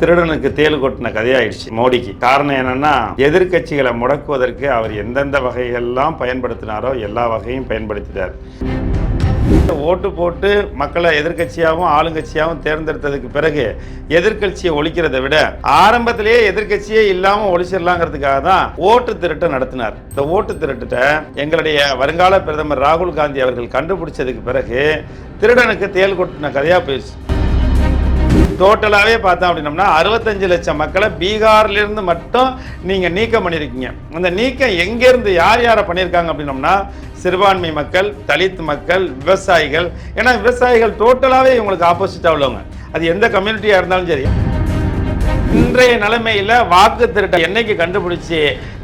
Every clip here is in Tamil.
திருடனுக்கு தேள் கொட்டின கதையாயிடுச்சு மோடிக்கு. காரணம் என்னன்னா எதிர்க்கட்சிகளை முடக்குவதற்கு அவர் எந்தெந்த வகைகள்லாம் பயன்படுத்தினாரோ எல்லா வகையும் பயன்படுத்தினார் ஓட்டு போட்டு மக்களை எதிர்க்கட்சியாகவும் ஆளுங்கட்சியாகவும் தேர்ந்தெடுத்ததுக்கு பிறகு எதிர்க்கட்சியை ஒழிக்கிறதை விட ஆரம்பத்திலேயே எதிர்க்கட்சியே இல்லாம ஒழிச்சிடலாங்கிறதுக்காக தான் ஓட்டு திருட்டை நடத்தினார். இந்த ஓட்டு திருட்டுட்ட எங்களுடைய வருங்கால பிரதமர் ராகுல் காந்தி அவர்கள் கண்டுபிடிச்சதுக்கு பிறகு திருடனுக்கு தேள் கொட்டின கதையா போயிடுச்சு. டோட்டலாகவே பார்த்தோம் அப்படின்னம்னா அறுபத்தஞ்சு லட்சம் மக்களை பீகார்லேருந்து மட்டும் நீங்கள் நீக்கம் பண்ணியிருக்கீங்க. அந்த நீக்கம் எங்கேருந்து யார் யாரை பண்ணியிருக்காங்க அப்படின்னம்னா சிறுபான்மை மக்கள் தலித் மக்கள் விவசாயிகள். ஏன்னா விவசாயிகள் டோட்டலாகவே இவங்களுக்கு ஆப்போசிட்டாக உள்ளவங்க. அது எந்த கம்யூனிட்டியாக இருந்தாலும் சரி. இன்றைய நிலைமையில வாக்கு திருட்டை என்னைக்கு கண்டுபிடிச்சி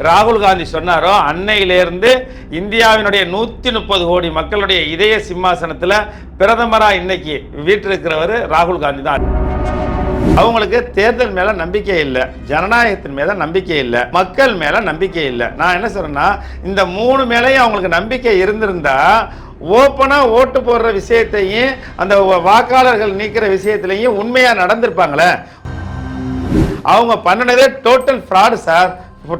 ராகுல் காந்தி சொன்னாரோ அன்னையிலிருந்து இந்தியாவினுடைய நூத்தி முப்பது கோடி மக்களுடைய இதய சிம்மாசனத்துல பிரதமரா இன்னைக்கு வீட்டிருக்கிறவர் ராகுல் காந்தி தான். அவங்களுக்கு தேர்தல் மேல நம்பிக்கை இல்லை ஜனநாயகத்தின் மேல நம்பிக்கை இல்லை மக்கள் மேல நம்பிக்கை இல்லை. நான் என்ன சொல்றேன்னா இந்த மூணு மேலேயும் அவங்களுக்கு நம்பிக்கை இருந்திருந்தா ஓப்பனா ஓட்டு போடுற விஷயத்தையும் அந்த வாக்காளர்கள் நீக்கிற விஷயத்திலையும் உண்மையா நடந்திருப்பாங்களே. அவங்க பண்ணினதே டோட்டல் ஃப்ராடு சார்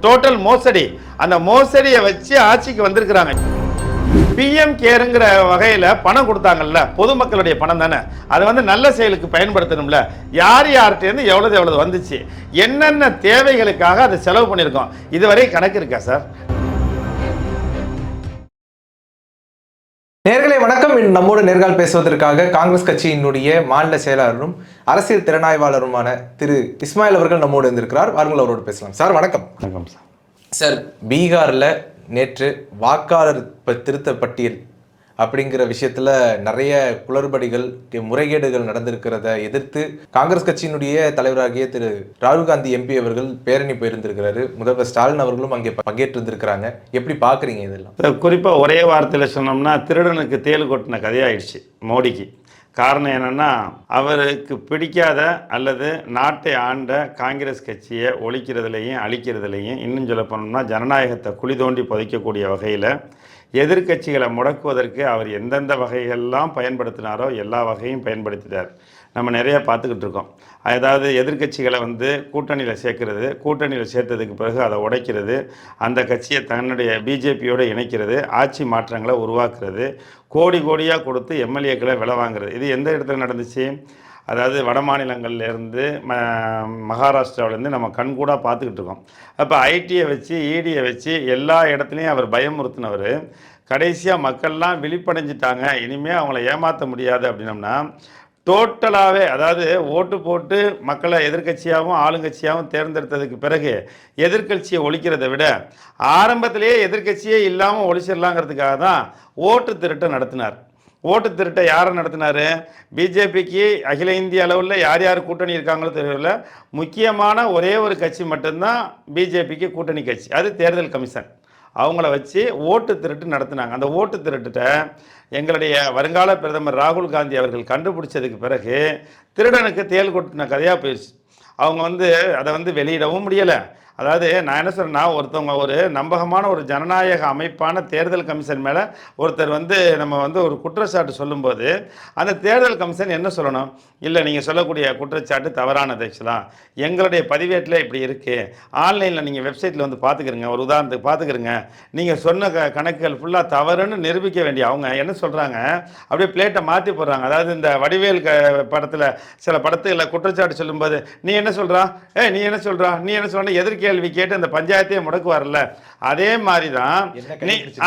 டோட்டல் மோசடி. அந்த மோசடியை வச்சு ஆட்சிக்கு வந்திருக்கிறாங்க. பிஎம் கேருங்கிற வகையில் பணம் கொடுத்தாங்கல்ல பொதுமக்களுடைய பணம் தானே. அதை வந்து நல்ல செயலுக்கு பயன்படுத்தணும்ல. யார் யார்கிட்டேருந்து எவ்வளவு எவ்வளவு வந்துச்சு? என்னென்ன தேவைகளுக்காக அதை செலவு பண்ணியிருக்கோம்? இதுவரை கணக்கு இருக்கா சார் வணக்கம் இன்று நம்மோடு நேர்கால் பேசுவதற்காக காங்கிரஸ் கட்சியினுடைய மாநில செயலாளரும் அரசியல் திறனாய்வாளருமான திரு இஸ்மாயில் அவர்கள் நம்மோடு இருந்திருக்கிறார் வாருங்கள் அவரோடு பேசலாம். சார் வணக்கம். வணக்கம் சார். சார் பீகாரில் நேற்று வாக்காளர் திருத்த பட்டியல் அப்படிங்கிற விஷயத்துல நிறைய குளறுபடிகள் முறைகேடுகள் நடந்திருக்கிறத எதிர்த்து காங்கிரஸ் கட்சியினுடைய தலைவராகிய திரு ராகுல் காந்தி எம்பி அவர்கள் பேரணி போயிருந்திருக்கிறாரு. முதல்வர் ஸ்டாலின் அவர்களும் அங்கே பங்கேற்றிருந்திருக்கிறாங்க. எப்படி பார்க்குறீங்க இதெல்லாம்? குறிப்பாக ஒரே வார்த்தையில் சொன்னோம்னா திருடனுக்கு தேல் கொட்டின கதையாயிடுச்சு மோடிக்கு. காரணம் என்னென்னா அவருக்கு பிடிக்காத அல்லது நாட்டை ஆண்ட காங்கிரஸ் கட்சியை ஒழிக்கிறதுலையும் அழிக்கிறதுலையும் இன்னும் சொல்ல போனோம்னா ஜனநாயகத்தை குழி தோண்டி புதைக்கக்கூடிய வகையில் எதிர்க்கட்சிகளை முடக்குவதற்கு அவர் எந்தெந்த வகைகள்லாம் பயன்படுத்தினாரோ எல்லா வகையும் பயன்படுத்தினார் நம்ம நிறைய பார்த்துக்கிட்டு இருக்கோம். அதாவது எதிர்க்கட்சிகளை வந்து கூட்டணியில் சேர்க்கிறது கூட்டணியில் சேர்த்ததுக்கு பிறகு அதை உடைக்கிறது அந்த கட்சியை தன்னுடைய பிஜேபியோடு இணைக்கிறது ஆட்சி மாற்றங்களை உருவாக்குறது கோடி கோடியாக கொடுத்து எம்எல்ஏக்களை விலை வாங்குறது. இது எந்த இடத்துல நடந்துச்சு? அதாவது வட மாநிலங்கள்லேருந்து ம மகாராஷ்டிராவிலேருந்து நம்ம கண்கூடாக பார்த்துக்கிட்டு இருக்கோம் அப்போ ஐடியை வச்சு இடியை வச்சு எல்லா இடத்துலையும் அவர் பயமுறுத்தினவர். கடைசியாக மக்கள்லாம் விழிப்படைஞ்சிட்டாங்க. இனிமேல் அவங்கள ஏமாற்ற முடியாது அப்படின்னம்னா டோட்டலாகவே அதாவது ஓட்டு போட்டு மக்களை எதிர்க்கட்சியாகவும் ஆளுங்கட்சியாகவும் தேர்ந்தெடுத்ததுக்கு பிறகு எதிர்க்கட்சியை ஒழிக்கிறதை விட ஆரம்பத்திலேயே எதிர்க்கட்சியே இல்லாமல் ஒழிச்சிடலாங்கிறதுக்காக தான் ஓட்டு திருட்டை நடத்தினார். ஓட்டு திருட்டை யாரை நடத்தினார்? பிஜேபிக்கு அகில இந்திய அளவில் யார் யார் கூட்டணி இருக்காங்களோ தெரியல. முக்கியமான ஒரே ஒரு கட்சி மட்டும்தான் பிஜேபிக்கு கூட்டணி கட்சி. அது தேர்தல் கமிஷன். அவங்கள வச்சு ஓட்டு திருட்டு நடத்தினாங்க. அந்த ஓட்டு திருட்டுட்ட எங்களுடைய வருங்கால பிரதமர் ராகுல் காந்தி அவர்கள் கண்டுபிடிச்சதுக்கு பிறகு திருடனுக்கு தேள் கொட்டின கதையாக போயிடுச்சு அவங்க வந்து அதை வந்து வெளியிடவும் முடியலை. அதாவது நான் என்ன சொல்றேன்னா ஒருத்தவங்க ஒரு நம்பகமான ஒரு ஜனநாயக அமைப்பான தேர்தல் கமிஷன் மேலே ஒருத்தர் வந்து நம்ம வந்து ஒரு குற்றச்சாட்டு சொல்லும்போது அந்த தேர்தல் கமிஷன் என்ன சொல்லணும்? இல்லை நீங்கள் சொல்லக்கூடிய குற்றச்சாட்டு தவறானது ஆக்சுவலாக எங்களுடைய பதிவேட்டில் இப்படி இருக்குது ஆன்லைனில் நீங்கள் வெப்சைட்டில் வந்து பார்த்துக்கிறங்க ஒரு உதாரணத்துக்கு பார்த்துக்கிறங்க நீங்கள் சொன்ன க கணக்குகள் ஃபுல்லாக தவறுன்னு நிரூபிக்க வேண்டிய அவங்க என்ன சொல்கிறாங்க அப்படியே பிளேட்டை மாற்றி போடுறாங்க. அதாவது இந்த வடிவேல் க படத்தில் சில படத்துகளில் குற்றச்சாட்டு சொல்லும்போது நீ என்ன சொல்கிறா ஏ நீ என்ன சொல்கிறா நீ என்ன சொல்ற? எதிர்கேள்வி கேட்டு அந்த பஞ்சாயத்தையே முடக்குவார்ல? அதே மாதிரி தான்?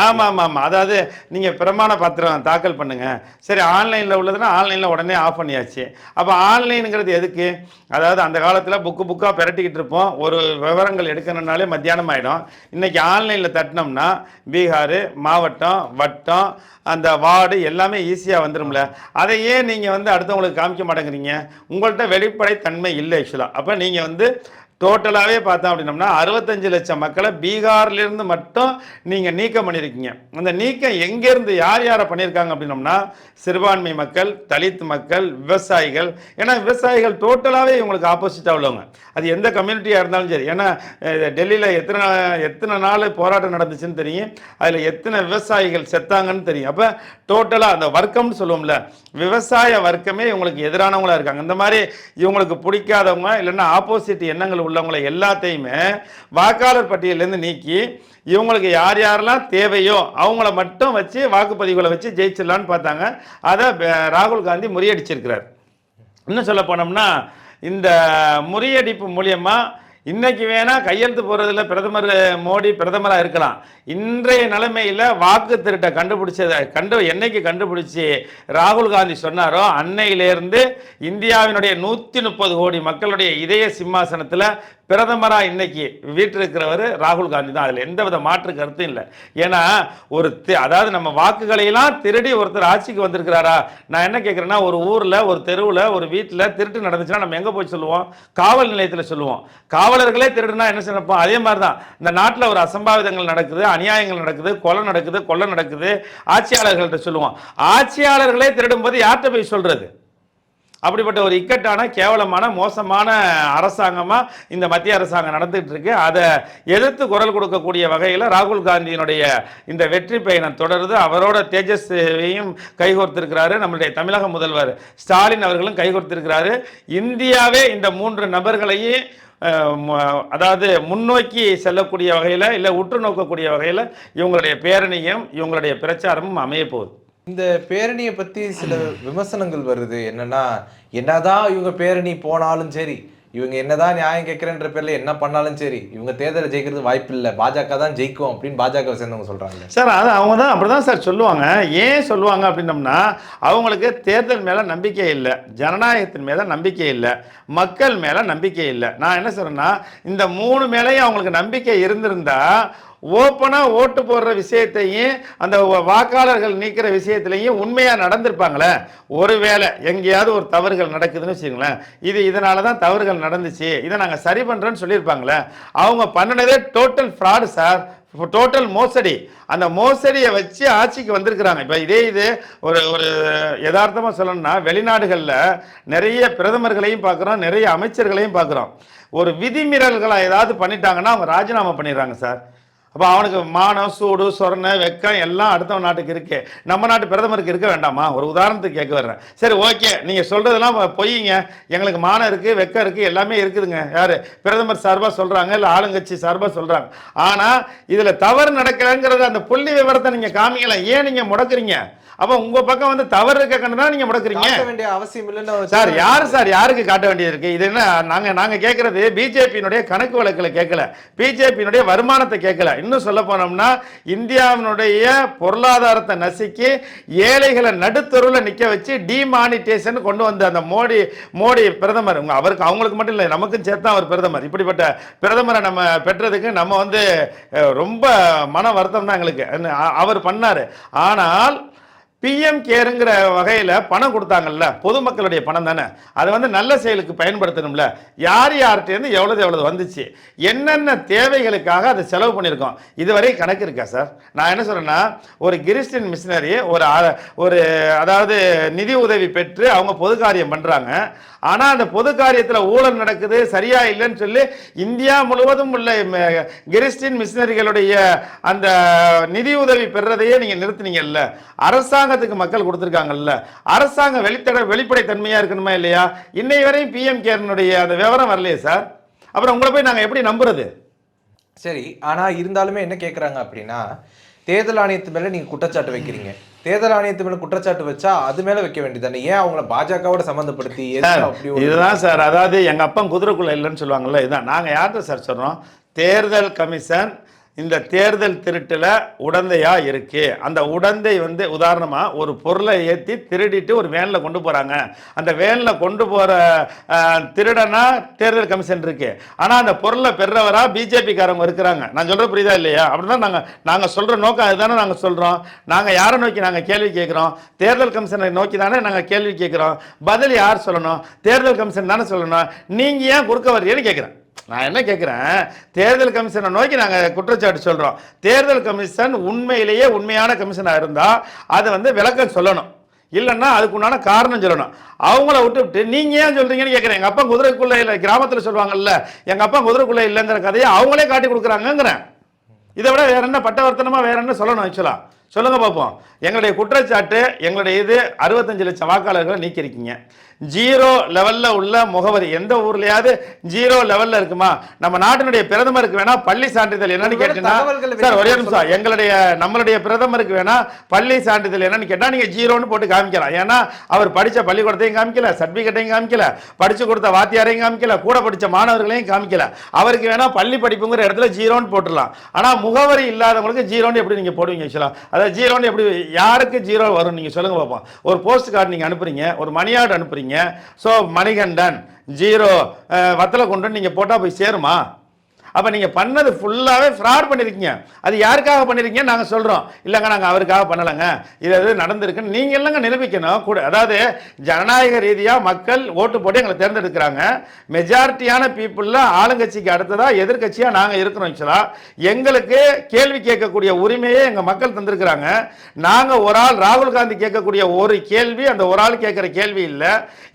ஆமாம் ஆமாம் ஆமாம் அதாவது நீங்கள் பிரமாண பத்திரம் தாக்கல் பண்ணுங்க. சரி ஆன்லைனில் உள்ளதுன்னா ஆன்லைனில் உடனே ஆஃப் பண்ணியாச்சு. அப்போ ஆன்லைனுங்கிறது எதுக்கு? அதாவது அந்த காலத்தில் புக்கு புக்காக பிரட்டிக்கிட்டு இருப்போம். ஒரு விவரங்கள் எடுக்கணும்னாலே மத்தியானம் ஆகிடும் இன்னைக்கு ஆன்லைனில் தட்டினோம்னா பீகார் மாவட்டம் வட்டம் அந்த வார்டு எல்லாமே ஈஸியாக வந்துடும்ல அதை ஏன் நீங்கள் வந்து அடுத்தவங்களுக்கு காமிக்க மாட்டேங்கிறீங்க? உங்கள்கிட்ட வெளிப்படை தன்மை இல்லை ஆக்சுவலாக அப்போ நீங்கள் வந்து டோட்டலாகவே பார்த்தோம் அப்படின்னம்னா அறுபத்தஞ்சு லட்சம் மக்களை பீகார்லேருந்து மட்டும் நீங்கள் நீக்கம் பண்ணியிருக்கீங்க. அந்த நீக்கம் எங்கேருந்து யார் யாரை பண்ணியிருக்காங்க அப்படின்னம்னா சிறுபான்மை மக்கள் தலித் மக்கள் விவசாயிகள். ஏன்னா விவசாயிகள் டோட்டலாகவே இவங்களுக்கு ஆப்போசிட்டாக உள்ளவங்க. அது எந்த கம்யூனிட்டியாக இருந்தாலும் சரி. ஏன்னா டெல்லியில் எத்தனை எத்தனை நாள் போராட்டம் நடந்துச்சுன்னு தெரியும். அதில் எத்தனை விவசாயிகள் செத்தாங்கன்னு தெரியும். அப்போ டோட்டலாக அந்த வர்க்கம்னு சொல்லுவோம்ல விவசாய வர்க்கமே இவங்களுக்கு எதிரானவங்களாக இருக்காங்க. இந்த மாதிரி இவங்களுக்கு பிடிக்காதவங்க இல்லைன்னா ஆப்போசிட் எண்ணங்கள் உள்ளவங்களை எல்லாத்தையுமே வாக்காளர் பட்டியலேருந்து நீக்கி இவங்களுக்கு யார் யாரெல்லாம் தேவையோ அவங்கள மட்டும் வச்சு வாக்குப்பதிவுகளை வச்சு ஜெயிச்சிடலான்னு பார்த்தாங்க. அதை ராகுல் காந்தி முறியடிச்சிருக்கிறார். இன்னும் சொல்ல போனோம்னா இந்த முறியடிப்பு மூலியமாக இன்னைக்கு வேணா கையெழுத்து போறதுல பிரதமர் மோடி பிரதமராக இருக்கலாம். இன்றைய நிலைமையில் வாக்கு திருட்டை கண்டுபிடிச்சதை கண்டு என்னைக்கு கண்டுபிடிச்சி ராகுல் காந்தி சொன்னாரோ அன்னையிலேருந்து இந்தியாவினுடைய நூற்றி முப்பது கோடி மக்களுடைய இதய சிம்மாசனத்தில் பிரதமராக இன்னைக்கு இருக்கிறவர் ராகுல் காந்தி தான். அதில் எந்த வித மாற்று கருத்தும் இல்லை. ஏன்னா ஒரு அதாவது நம்ம வாக்குகளையெல்லாம் திருடி ஒருத்தர் ஆட்சிக்கு வந்திருக்கிறாரா? நான் என்ன கேட்குறேன்னா ஒரு ஊரில் ஒரு தெருவில் ஒரு வீட்டில் திருட்டு நடந்துச்சுன்னா நம்ம எங்கே போய் சொல்லுவோம்? காவல் நிலையத்தில் சொல்லுவோம். காவலர்களே திருடுனா என்ன செய்யப்போம் அதே மாதிரி தான் இந்த நாட்டில் ஒரு அசம்பாவிதங்கள் நடக்குது அநியாயங்கள் நடக்குது கொலை நடக்குது கொள்ளை நடக்குது. ஆட்சியாளர்கள்ட்ட சொல்லுவோம். ஆட்சியாளர்களே திருடும்போது யார்கிட்ட போய் சொல்கிறது அப்படிப்பட்ட ஒரு இக்கட்டான கேவலமான மோசமான அரசாங்கமாக இந்த மத்திய அரசாங்கம் நடந்துகிட்டு இருக்கு. அதை எதிர்த்து குரல் கொடுக்கக்கூடிய வகையில் ராகுல் காந்தியினுடைய இந்த வெற்றி பயணம் தொடருது. அவரோட தேஜஸ்வியையும் கைகோர்த்திருக்கிறாரு. நம்மளுடைய தமிழக முதல்வர் ஸ்டாலின் அவர்களும் கைகோர்த்திருக்கிறாரு. இந்தியாவே இந்த மூன்று நபர்களையும் அதாவது முன்னோக்கி செல்லக்கூடிய வகையில் இல்லை உற்று நோக்கக்கூடிய வகையில் இவங்களுடைய பேரணியும் இவங்களுடைய பிரச்சாரமும் அமைய போகுது. இந்த பேரணியை பத்தி சில விமர்சனங்கள் வருது. என்னன்னா என்னதான் இவங்க பேரணி போனாலும் சரி இவங்க என்னதான் நியாயம் கேட்கறன்ற பேர்ல என்ன பண்ணாலும் சரி இவங்க தேர்தலை ஜெயிக்கிறது வாய்ப்பு இல்லை. பாஜக தான் ஜெயிக்கும் அப்படின்னு பாஜக சேர்ந்தவங்க சொல்றாங்க. சார் அது அவங்க தான் அப்படி தான் சார் சொல்லுவாங்க. ஏன் சொல்லுவாங்க அப்படின்னம்னா அவங்களுக்கு தேர்தல் மேலே நம்பிக்கை இல்லை. ஜனநாயகத்தின் மேலே நம்பிக்கை இல்லை. மக்கள் மேலே நம்பிக்கை இல்லை. நான் என்ன சொல்றேன்னா இந்த மூணு மேலேயும் அவங்களுக்கு நம்பிக்கை இருந்திருந்தா ஓப்பனாக ஓட்டு போடுற விஷயத்தையும் அந்த வாக்காளர்கள் நீக்கிற விஷயத்துலையும் உண்மையாக நடந்திருப்பாங்களே? ஒருவேளை எங்கேயாவது ஒரு தவறுகள் நடக்குதுன்னு வச்சுக்கோங்களேன். இது இதனால தான் தவறுகள் நடந்துச்சு. இதை நாங்கள் சரி பண்ணுறோன்னு சொல்லியிருப்பாங்களே? அவங்க பண்ணினதே டோட்டல் ஃப்ராடு சார் டோட்டல் மோசடி. அந்த மோசடியை வச்சு ஆட்சிக்கு வந்திருக்கிறாங்க. இப்போ இதே இது ஒரு ஒரு யதார்த்தமாக சொல்லணும்னா வெளிநாடுகளில் நிறைய பிரதமர்களையும் பார்க்குறோம் நிறைய அமைச்சர்களையும் பார்க்குறோம். ஒரு விதிமீறல்களாக ஏதாவது பண்ணிட்டாங்கன்னா அவங்க ராஜினாமா பண்ணிடுறாங்க சார் அப்போ அவனுக்கு மானம் சூடு சொரணை வெக்கம் எல்லாம் அடுத்த நாட்டுக்கு இருக்கு. நம்ம நாட்டு பிரதமருக்கு இருக்க வேண்டாமா? ஒரு உதாரணத்துக்கு கேட்க வர்றேன். சரி ஓகே. நீங்கள் சொல்கிறதெல்லாம் பொய்யுங்க எங்களுக்கு மானம் இருக்குது வெக்கம் இருக்குது எல்லாமே இருக்குதுங்க. யார்? பிரதமர் சார்பாக சொல்கிறாங்க இல்லை ஆளுங்கட்சி சார்பாக சொல்கிறாங்க ஆனால் இதில் தவறு நடக்கலைங்கிறத அந்த புள்ளி விவரத்தை நீங்கள் காமிக்கலாம் ஏன் நீங்கள் முடக்குறீங்க? அப்போ உங்கள் பக்கம் வந்து தவறு இருக்க கண்டு தான் நீங்கள் முடக்குறீங்க? காட்ட வேண்டிய அவசியம் இல்லைன்னு சார் யார் சார் யாருக்கு காட்ட வேண்டியது இருக்கு? இது என்ன நாங்க நாங்க கேட்கறது பிஜேபியினுடைய கணக்கு வழக்குல கேட்கல. பிஜேபியினுடைய வருமானத்தை கேட்கல. இன்னும் சொல்ல போனோம்னா இந்தியாவினுடைய பொருளாதாரத்தை நசுக்கி ஏழைகளை நடுத்தருவில் நிக்க வச்சு டிமானிட்டேஷன் கொண்டு வந்த அந்த மோடி மோடி பிரதமர் உங்க அவருக்கு அவங்களுக்கு மட்டும் இல்லை நமக்கும் சேர்த்து அவர் பிரதமர். இப்படிப்பட்ட பிரதமரை நம்ம பெற்றதுக்கு நம்ம வந்து ரொம்ப மன வருத்தம் தான் எங்களுக்கு. அவர் பண்ணாரு. ஆனால் பிஎம் கேருங்கிற வகையில் பணம் கொடுத்தாங்கல்ல பொதுமக்களுடைய பணம் தானே? அது வந்து நல்ல செயலுக்கு பயன்படுத்தணும்ல. யார் யார்கிட்டேருந்து எவ்வளோது எவ்வளோது வந்துச்சு? என்னென்ன தேவைகளுக்காக அதை செலவு பண்ணியிருக்கோம்? இதுவரை கணக்கு இருக்கா சார்? நான் என்ன சொல்கிறேன்னா ஒரு கிறிஸ்டின் மிஷினரி ஒரு ஒரு அதாவது நிதி உதவி பெற்று அவங்க பொது காரியம் பண்ணுறாங்க ஆனால் அந்த பொது காரியத்தில் ஊழல் நடக்குது சரியா இல்லைன்னு சொல்லி இந்தியா முழுவதும் உள்ள கிறிஸ்டின் மிஷினரிகளுடைய அந்த நிதி உதவி பெறுறதையே நீங்கள் நிறுத்துனீங்கல்ல. அரசாங்கத்துக்கு மக்கள் கொடுத்துருக்காங்கல்ல? அரசாங்கம் வெளித்தட வெளிப்படைத்தன்மையாக இருக்கணுமா இல்லையா? இன்னை வரையும் பிஎம் கேர்னுடைய அந்த விவரம் வரலையே சார். அப்புறம் உங்களை போய் நாங்கள் எப்படி நம்புறது? சரி ஆனா இருந்தாலுமே என்ன கேக்குறாங்க அப்படின்னா தேர்தல் ஆணையத்து மேல நீங்க குற்றச்சாட்டு வைக்கிறீங்க. தேர்தல் ஆணையத்து மேல குற்றச்சாட்டு வச்சா அது மேல வைக்க வேண்டியதானே ஏன் அவங்கள பாஜகவோட சம்மந்தப்படுத்தி இதுதான் சார். அதாவது எங்க அப்பன் குதிரைக்குள்ள இல்லைன்னு சொல்லுவாங்கல்ல இதுதான். நாங்க யார்கிட்ட சார் சொல்றோம்? தேர்தல் கமிஷன் இந்த தேர்தல் திருட்டில் உடந்தையாக இருக்குது அந்த உடந்தை வந்து உதாரணமாக ஒரு பொருளை ஏற்றி திருடிட்டு ஒரு வேனில் கொண்டு போகிறாங்க அந்த வேனில் கொண்டு போகிற திருடனா தேர்தல் கமிஷன் இருக்குது ஆனால் அந்த பொருளை பெறவரா பிஜேபிக்காரங்க இருக்கிறாங்க. நான் சொல்கிற புரியுதா இல்லையா? அப்படிதான் நாங்கள் நாங்கள் சொல்கிற நோக்கம் அதுதானே நாங்கள் சொல்கிறோம் நாங்கள் யாரை நோக்கி நாங்கள் கேள்வி கேட்குறோம்? தேர்தல் கமிஷனை நோக்கி தானே நாங்கள் கேள்வி கேட்குறோம்? பதில் யார் சொல்லணும்? தேர்தல் கமிஷன் தானே சொல்லணும்? நீங்கள் ஏன் குறுக்க வர்றீங்கன்னு கேட்குறேன். நான் என்ன கேட்குறேன் தேர்தல் கமிஷனை நோக்கி நாங்கள் குற்றச்சாட்டு சொல்கிறோம் தேர்தல் கமிஷன் உண்மையிலேயே உண்மையான கமிஷனாக இருந்தால் அதை வந்து விளக்கம் சொல்லணும். இல்லைன்னா அதுக்கு உண்டான காரணம் சொல்லணும். அவங்கள விட்டுவிட்டு நீங்கள் ஏன் சொல்கிறீங்கன்னு கேட்குறேன் எங்கள் அப்பா குதிரைக்குள்ளே இல்லை கிராமத்தில் சொல்லுவாங்கல்ல எங்கள் அப்பா குதிரைக்குள்ளே இல்லைங்கிற கதையை அவங்களே காட்டி கொடுக்குறாங்கங்கிறேன். இதை விட வேற என்ன பட்டவர்த்தனமாக வேற என்ன சொல்லணும் ஆக்சுவலாக சொல்லுங்கள் பார்ப்போம் எங்களுடைய குற்றச்சாட்டு எங்களுடைய இது அறுபத்தஞ்சு லட்சம் வாக்காளர்களை நீக்கியிருக்கீங்க. ஜீரோ லெவல்ல உள்ள முகவரி. எந்த ஊர்லயாவது ஜீரோ லெவல்ல இருக்குமா? நம்ம நாட்டினுடைய பிரதமருக்கு வேணா பள்ளி சான்றிதழ் என்னன்னு கேட்டீங்கன்னா சார் ஒரே நிமிஷம். எங்களுடைய நம்மளுடைய பிரதமருக்கு வேணா பள்ளி சான்றிதழ் என்னன்னு கேட்டா நீங்க ஜீரோன்னு போட்டு காமிக்கலாம். ஏன்னா அவர் படிச்ச பள்ளிக்கூடத்தையும் காமிக்கல சர்டிபிகேட்டையும் காமிக்கல படிச்சு கொடுத்த வாத்தியாரையும் காமிக்கல கூட படிச்ச மாணவர்களையும் காமிக்கல. அவருக்கு வேணா பள்ளி படிப்புங்கிற இடத்துல ஜீரோன்னு போட்டுடலாம். ஆனா முகவரி இல்லாதவங்களுக்கு ஜீரோன்னு எப்படி நீங்க போடுவீங்க ஆக்சுவலா அதாவது ஜீரோன்னு எப்படி யாருக்கு ஜீரோ வரும் நீங்க சொல்லுங்க பார்ப்போம் ஒரு போஸ்ட் கார்டு நீங்க அனுப்புறீங்க ஒரு மணி ஆர்டர் அனுப்புறீங்க. ஸோ மணிகண்டன் ஜீரோ வத்தலை கொண்டு நீங்க போட்டா போய் சேருமா? அப்போ நீங்கள் பண்ணது ஃபுல்லாகவே ஃப்ராட் பண்ணியிருக்கீங்க அது யாருக்காக பண்ணியிருக்கீங்க நாங்கள் சொல்கிறோம் இல்லைங்க நாங்கள் அவருக்காக பண்ணலைங்க. இது இது நடந்திருக்குன்னு நீங்கள் இல்லைங்க நிரூபிக்கணும். கூட அதாவது ஜனநாயக ரீதியாக மக்கள் ஓட்டு போட்டு எங்களை தேர்ந்தெடுக்கிறாங்க. மெஜாரிட்டியான பீப்புளில் ஆளுங்கட்சிக்கு அடுத்ததாக எதிர்க்கட்சியாக நாங்கள் இருக்கிறோம் ஆக்சுவலாக எங்களுக்கு கேள்வி கேட்கக்கூடிய உரிமையை எங்கள் மக்கள் தந்திருக்கிறாங்க. நாங்கள் ஒரு ஆள் ராகுல் காந்தி கேட்கக்கூடிய ஒரு கேள்வி அந்த ஒரு ஆள் கேட்குற கேள்வி இல்லை.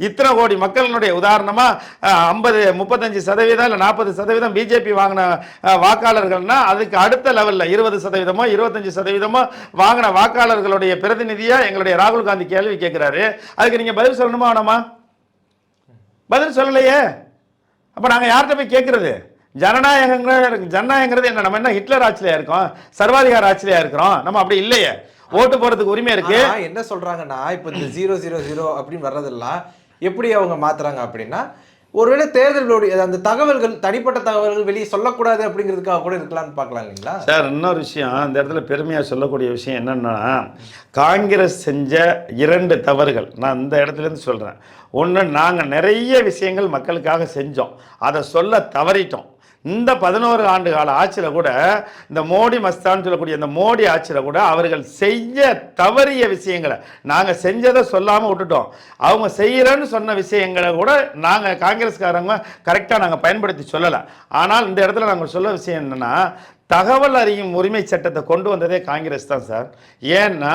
இத்தனை கோடி மக்களினுடைய உதாரணமாக ஐம்பது முப்பத்தஞ்சு சதவீதம் இல்லை நாற்பது சதவீதம் பிஜேபி வாங்கின வாக்காளர்கள்னா அதுக்கு அடுத்த லெவலில் இருபது சதவீதமோ இருபத்தஞ்சு சதவீதமோ வாங்கின வாக்காளர்களுடைய பிரதிநிதியாக எங்களுடைய ராகுல் காந்தி கேள்வி கேட்குறாரு. அதுக்கு நீங்கள் பதில் சொல்லணுமா வேணாமா? பதில் சொல்லலையே. அப்போ நாங்கள் யார்கிட்ட போய் கேட்குறது? ஜனநாயகங்கிற ஜனநாயகங்கிறது என்ன? நம்ம என்ன ஹிட்லர் ஆட்சியிலையா இருக்கோம்? சர்வாதிகார ஆட்சியிலையா இருக்கிறோம்? நம்ம அப்படி இல்லையே. ஓட்டு போறதுக்கு உரிமை இருக்கு. என்ன சொல்றாங்கன்னா இப்போ இந்த ஜீரோ ஜீரோ ஜீரோ அப்படின்னு வர்றதெல்லாம் எப்படி அவங்க மாத்துறாங்க அப்படின்னா ஒருவேளை தேர்தல்களுடைய அந்த தகவல்கள் தனிப்பட்ட தகவல்கள் வெளியே சொல்லக்கூடாது அப்படிங்கிறதுக்காக கூட இருக்கலாம்னு பார்க்கலாம் இல்லைங்களா? சார் இன்னொரு விஷயம். இந்த இடத்துல பெருமையாக சொல்லக்கூடிய விஷயம் என்னன்னா காங்கிரஸ் செஞ்ச இரண்டு தவறுகள். நான் இந்த இடத்துல இருந்து சொல்கிறேன் ஒன்று நாங்கள் நிறைய விஷயங்கள் மக்களுக்காக செஞ்சோம். அதை சொல்ல தவறிட்டோம். இந்த பதினோரு ஆண்டு கால ஆட்சியில் கூட இந்த மோடி மஸ்தான்னு சொல்லக்கூடிய இந்த மோடி ஆட்சியில் கூட அவர்கள் செய்ய தவறிய விஷயங்களை நாங்கள் செஞ்சதை சொல்லாமல் விட்டுட்டோம். அவங்க செய்கிறேன்னு சொன்ன விஷயங்களை கூட நாங்கள் காங்கிரஸ்காரங்க கரெக்டாக நாங்கள் பயன்படுத்தி சொல்லலை. ஆனால் இந்த இடத்துல நாங்கள் சொல்ல விஷயம் என்னென்னா தகவல் அறியும் உரிமை சட்டத்தை கொண்டு வந்ததே காங்கிரஸ் தான் சார். ஏன்னா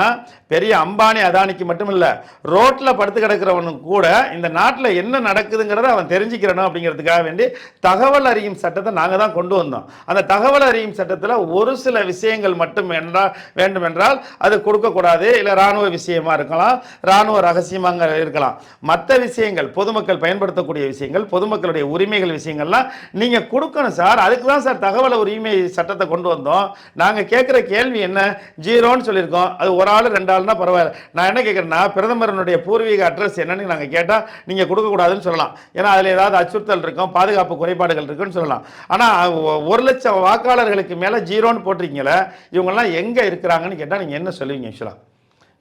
பெரிய அம்பானி அதானிக்கு மட்டும் இல்லை ரோட்டில் படுத்து கிடக்கிறவனுக்கு கூட இந்த நாட்டில் என்ன நடக்குதுங்கிறத அவன் தெரிஞ்சுக்கிறணும் அப்படிங்கிறதுக்காக வேண்டி தகவல் அறியும் சட்டத்தை நாங்கள் தான் கொண்டு வந்தோம். அந்த தகவல் அறியும் சட்டத்தில் ஒரு சில விஷயங்கள் மட்டும் என்றால் வேண்டும் என்றால் அது கொடுக்கக்கூடாது. இல்லை இராணுவ விஷயமா இருக்கலாம் இராணுவ ரகசியமாக இருக்கலாம். மற்ற விஷயங்கள் பொதுமக்கள் பயன்படுத்தக்கூடிய விஷயங்கள் பொதுமக்களுடைய உரிமைகள் விஷயங்கள்லாம் நீங்கள் கொடுக்கணும் சார். அதுக்கு தான் சார் தகவல் உரிமை சட்டத்தை கொண்டு வந்தோம். நாங்கள் கேட்குற கேள்வி என்ன? ஜீரோன்னு சொல்லியிருக்கோம். அது ஒரு ஆள் ரெண்டு ஆள்னா பரவாயில்ல. நான் என்ன கேட்குறேன்னா பிரதமரனுடைய பூர்வீக அட்ரஸ் என்னன்னு நாங்கள் கேட்டால் நீங்கள் கொடுக்கக்கூடாதுன்னு சொல்லலாம். ஏன்னா அதில் ஏதாவது அச்சுறுத்தல் இருக்கும் பாதுகாப்பு குறைபாடுகள் இருக்குன்னு சொல்லலாம். ஆனால் ஒரு லட்சம் வாக்காளர்களுக்கு மேலே ஜீரோன்னு போட்டிருக்கீங்களே இவங்கெல்லாம் எங்கே இருக்கிறாங்கன்னு கேட்டால் நீங்கள் என்ன சொல்லுவீங்க ஆக்சுவலாக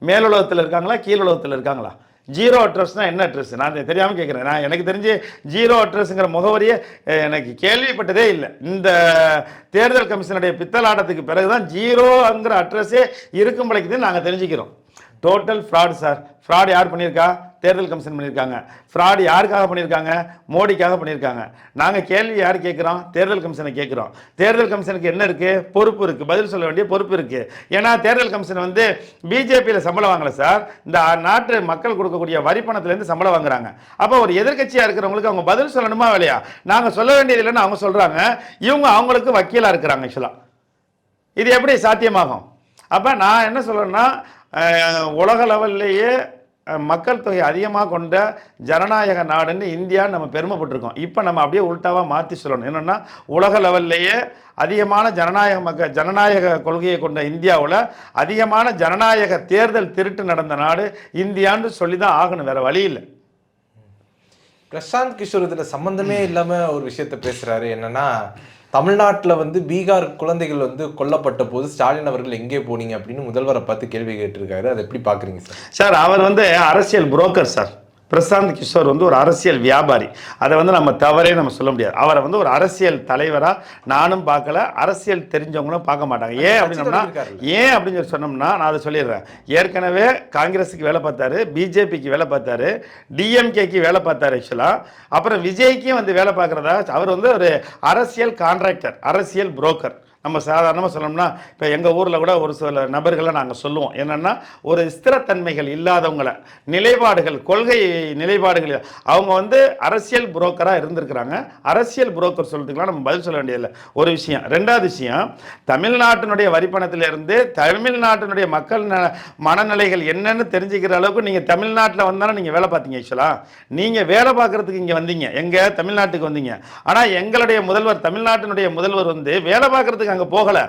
மேலுலகத்தில் இருக்காங்களா கீழுலகத்தில் இருக்காங்களா? ஜீரோ அட்ரஸ்னால் என்ன அட்ரஸ் நான் தெரியாமல் கேட்குறேன் நான் எனக்கு தெரிஞ்சு ஜீரோ அட்ரஸ்ங்கிற முகவரியை எனக்கு கேள்விப்பட்டதே இல்லை. இந்த தேர்தல் கமிஷனுடைய பித்தலாட்டத்துக்கு பிறகு தான் ஜீரோங்கிற அட்ரஸே இருக்கும் பிழைக்குது நாங்கள் தெரிஞ்சுக்கிறோம். டோட்டல் ஃப்ராட் சார் ஃப்ராட் யார் பண்ணியிருக்கா? தேர்தல் கமிஷன் பண்ணியிருக்காங்க. ஃப்ராடு யாருக்காக பண்ணியிருக்காங்க? மோடிக்காக பண்ணியிருக்காங்க. நாங்கள் கேள்வி யார் கேட்குறோம்? தேர்தல் கமிஷனை கேட்குறோம். தேர்தல் கமிஷனுக்கு என்ன இருக்குது பொறுப்பு இருக்குது பதில் சொல்ல வேண்டிய பொறுப்பு இருக்குது ஏன்னா தேர்தல் கமிஷன் வந்து பிஜேபியில் சம்பளம் வாங்கலை சார். இந்த நாட்டு மக்கள் கொடுக்கக்கூடிய வரி பணத்துலேருந்து சம்பளம் வாங்குறாங்க. அப்போ ஒரு எதிர்க்கட்சியாக இருக்கிறவங்களுக்கு அவங்க பதில் சொல்லணுமா இல்லையா? நாங்கள் சொல்ல வேண்டியது இல்லைன்னு அவங்க சொல்கிறாங்க இவங்க அவங்களுக்கு வக்கீலாக இருக்கிறாங்க ஆக்சுவலாக இது எப்படி சாத்தியமாகும்? அப்போ நான் என்ன சொல்கிறேன்னா உலக லெவல்லையே மக்கள் தொகை அதிகமாக கொண்ட ஜனநாயக நாடுன்னு இந்தியா நம்ம பெருமைப்பட்டிருக்கோம். இப்போ நம்ம அப்படியே உள்டாவாக மாற்றி சொல்லணும். என்னென்னா உலக லெவல்லையே அதிகமான ஜனநாயக மக்க ஜனநாயக கொள்கையை கொண்ட இந்தியாவில் அதிகமான ஜனநாயக தேர்தல் திருட்டு நடந்த நாடு இந்தியான்னு சொல்லி தான் ஆகணும். வேறு வழி இல்லை. பிரசாந்த் கிஷோர் இதில் சம்மந்தமே இல்லாமல் ஒரு விஷயத்த பேசுகிறாரு என்னன்னா தமிழ்நாட்டில் வந்து பீகார் குழந்தைகள் வந்து கொல்லப்பட்ட போது ஸ்டாலின் அவர்கள் எங்கே போனீங்க அப்படின்னு முதல்வரை பார்த்து கேள்வி கேட்டிருக்காரு. அதை எப்படி பார்க்குறீங்க சார்? சார் அவர் வந்து அரசியல் புரோக்கர் சார். பிரசாந்த் கிஷோர் வந்து ஒரு அரசியல் வியாபாரி. அதை வந்து நம்ம தவறே நம்ம சொல்ல முடியாது. அவரை வந்து ஒரு அரசியல் தலைவராக நானும் பார்க்கல. அரசியல் தெரிஞ்சவங்களும் பார்க்க மாட்டாங்க. ஏன் அப்படின்னம்னா. ஏன் அப்படின்னு சொல்லி சொன்னோம்னா நான் அதை சொல்லிடுறேன். ஏற்கனவே காங்கிரஸுக்கு வேலை பார்த்தாரு பிஜேபிக்கு வேலை பார்த்தாரு டிஎம்கேக்கு வேலை பார்த்தாரு ஆக்சுவலாக அப்புறம் விஜய்க்கும் வந்து வேலை பார்க்குறதா? அவர் வந்து ஒரு அரசியல் கான்ட்ராக்டர் அரசியல் புரோக்கர் நம்ம சாதாரணமாக சொல்லணும்னா இப்போ எங்கள் ஊரில் கூட ஒரு சில நபர்களை நாங்கள் சொல்லுவோம். என்னென்னா ஒரு ஸ்திரத்தன்மைகள் இல்லாதவங்கள நிலைப்பாடுகள் கொள்கை நிலைப்பாடுகள் அவங்க வந்து அரசியல் புரோக்கராக இருந்திருக்கிறாங்க. அரசியல் புரோக்கர் சொல்கிறதுக்குலாம் நம்ம பதில் சொல்ல வேண்டியதில்லை. ஒரு விஷயம். ரெண்டாவது விஷயம் தமிழ்நாட்டினுடைய வரிப்பணத்திலிருந்து தமிழ்நாட்டினுடைய மக்கள் ந- மனநிலைகள் என்னன்னு தெரிஞ்சுக்கிற அளவுக்கு நீங்கள் தமிழ்நாட்டில் வந்தாலும் நீங்கள் வேலை பார்த்தீங்க ஆக்சுவலாக நீங்கள் வேலை பார்க்குறதுக்கு இங்கே வந்தீங்க. எங்கே? தமிழ்நாட்டுக்கு வந்தீங்க. ஆனால் எங்களுடைய முதல்வர் தமிழ்நாட்டினுடைய முதல்வர் வந்து வேலை பார்க்குறதுக்கு அங்கே போகலை.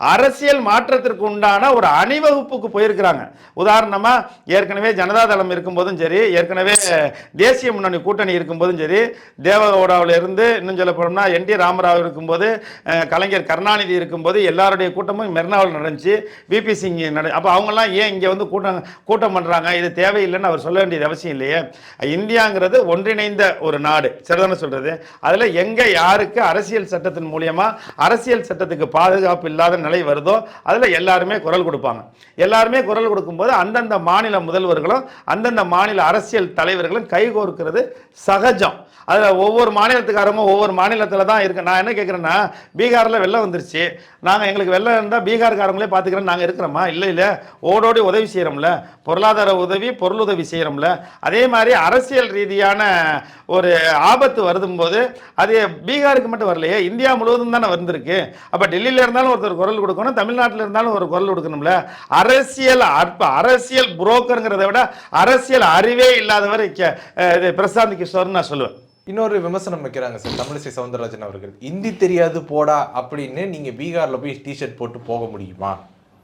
அரசியல் மாற்றத்திற்கு உண்டான ஒரு அணிவகுப்புக்கு போயிருக்கிறாங்க. உதாரணமாக ஏற்கனவே ஜனதாதளம் இருக்கும்போதும் சரி ஏற்கனவே தேசிய முன்னணி கூட்டணி இருக்கும்போதும் சரி தேவகவுடாவில் இருந்து இன்னும் சொல்ல போனோம்னா என் டி ராமராவ் இருக்கும்போது கலைஞர் கருணாநிதி இருக்கும்போது எல்லாருடைய கூட்டமும் மெர்னாவில் நடந்துச்சு. விபி சிங் நட அப்போ அவங்கெல்லாம் ஏன் இங்கே வந்து கூட்டம் கூட்டம் பண்ணுறாங்க இது தேவையில்லைன்னு அவர் சொல்ல வேண்டியது அவசியம் இல்லையே. இந்தியாங்கிறது ஒன்றிணைந்த ஒரு நாடு. சரிதானே சொல்கிறது அதில் எங்கே யாருக்கு அரசியல் சட்டத்தின் மூலியமாக அரசியல் சட்டத்துக்கு பாதுகாப்பு இல்லாத நிலை வருதோ அதில் எல்லாருமே குரல் கொடுப்பாங்க. எல்லாருமே குரல் கொடுக்கும்போது அந்தந்த மாநில முதல்வர்களும் அந்தந்த மாநில அரசியல் தலைவர்களும் கைகோர்க்கிறது சகஜம். அதில் ஒவ்வொரு மாநிலத்துக்காரங்க ஒவ்வொரு மாநிலத்தில் தான் இருக்கு நான் என்ன கேட்குறேன்னா பீகாரில் வெள்ளம் வந்துருச்சு. நாங்கள் எங்களுக்கு வெள்ளம் இருந்தால் பீகார்காரங்களே பார்த்துக்கிறோம் நாங்கள் இருக்கிறோமா? இல்லை இல்லை. ஓடோடி உதவி செய்கிறோம்ல பொருளாதார உதவி பொருள் உதவி செய்கிறோம்ல அதே மாதிரி அரசியல் ரீதியான ஒரு ஆபத்து வருதும்போது அது பீகாருக்கு மட்டும் வரலையே இந்தியா முழுவதும் தானே வந்திருக்கு. அப்போ டெல்லியில் இருந்தாலும் ஒருத்தர் குரல் கொடுக்கணும் தமிழ்நாட்டில் இருந்தாலும் ஒரு குரல் கொடுக்கணும்ல. அரசியல் அற்ப அரசியல் புரோக்கருங்கிறத விட அரசியல் அறிவே இல்லாதவர் கே- இது பிரசாந்த் கிஷோர்னு நான் சொல்லுவேன். இன்னொரு விமர்சனம் வைக்கிறாங்க சார் தமிழிசை சவுந்தரராஜன் அவர்கள். இந்தி தெரியாது போடா அப்படின்னு நீங்கள் பீகாரில் போய் டிஷர்ட் போட்டு போக முடியுமா?